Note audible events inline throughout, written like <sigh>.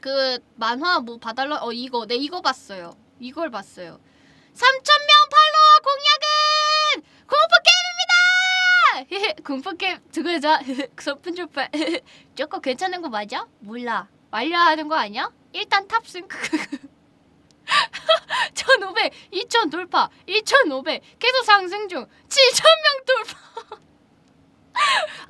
그 만화 뭐 봐달라? 어 이거. 네 이거 봤어요. 이걸 봤어요. 3,000명 팔로워 공약은! 공포게임입니다! 공포게임. 저거자 서픈 조파. 저거 괜찮은 거 맞아? 몰라. 완료하는 거 아니야? 일단 탑승. 1,500, 2,000 돌파 2,500 계속 상승 중. 7,000명 돌파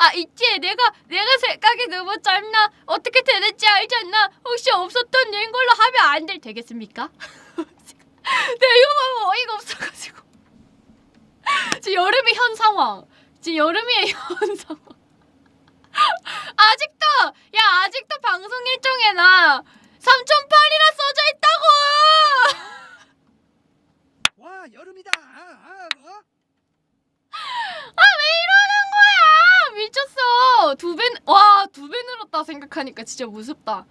아 있지? 내가 내가 생각이 너무 짧나? 어떻게 되는지 알지 않나 혹시 없었던 일인 걸로 하면 안 될 되겠습니까? 내가 이거 보고 어이가 없어가지고. 지금 여름이 현 상황. 지금 여름이의 현 상황. <laughs> 아직도 야 아직도 방송 일정에 나 3008이라 써져 있다고! 와 여름이다. 아, 아, 어? 아 왜 이러는 거야 미쳤어 두 배 와 두 배 늘었다 생각하니까 진짜 무섭다.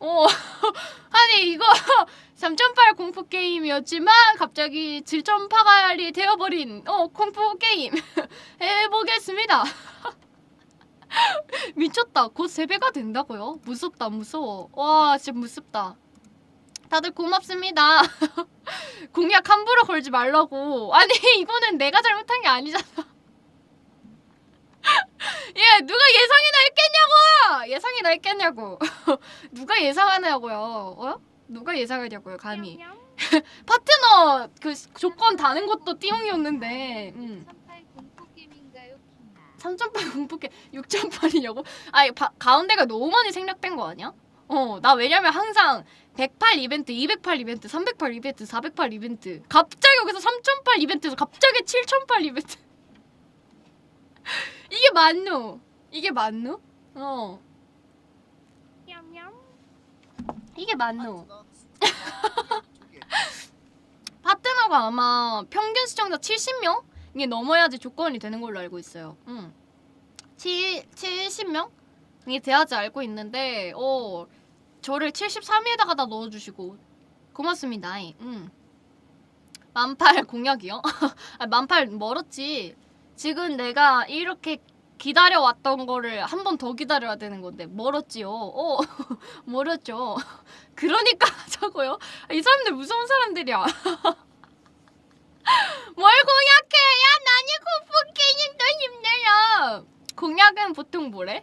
어 <laughs> 아니 이거 <laughs> 3.8 공포 게임이었지만 갑자기 7.8이 되어버린 어 공포 게임 <laughs> 해보겠습니다. 미쳤다. 곧 3배가 된다고요? 무섭다 무서워. 와 진짜 무섭다. 다들 고맙습니다. 공약 함부로 걸지 말라고. 아니 이거는 내가 잘못한 게 아니잖아 예, 누가 예상이! 예상이 날겠냐고. <laughs> 누가 예상하냐고요. 어? 누가 예상하냐고요, 감히. <laughs> 파트너 그 조건 다는 것도 띠용이었는데. 음. 38 공포 게임인가요, 키나? 3.8 공포게 6.8이냐고? 아니, 바, 가운데가 너무 많이 생략된 거 아니야? 어, 나 왜냐면 항상 108 이벤트, 208 이벤트, 308 이벤트, 408 이벤트. 갑자기 여기서 3.8 이벤트에서 갑자기 7.8 이벤트. <laughs> 이게 맞노? 이게 맞노? 어. 냠냠. 이게 맞노? <laughs> 파트너가 아마 평균 시청자 70명? 이게 넘어야지 조건이 되는 걸로 알고 있어요. 응. 7, 70명? 이게 돼야지 알고 있는데, 어, 저를 73위에다가 다 넣어주시고, 고맙습니다. 응. 만팔 공약이요? <laughs> 아, 만팔 멀었지. 지금 내가 이렇게 기다려왔던 거를 한 번 더 기다려야 되는 건데, 멀었지요. 어, <laughs> 멀었죠. 그러니까 <laughs> 하자고요. 아, 이 사람들 무서운 사람들이야. <laughs> 뭘 공약해? 야, 나니 공포 게임 더 힘들어. 공약은 보통 뭐래?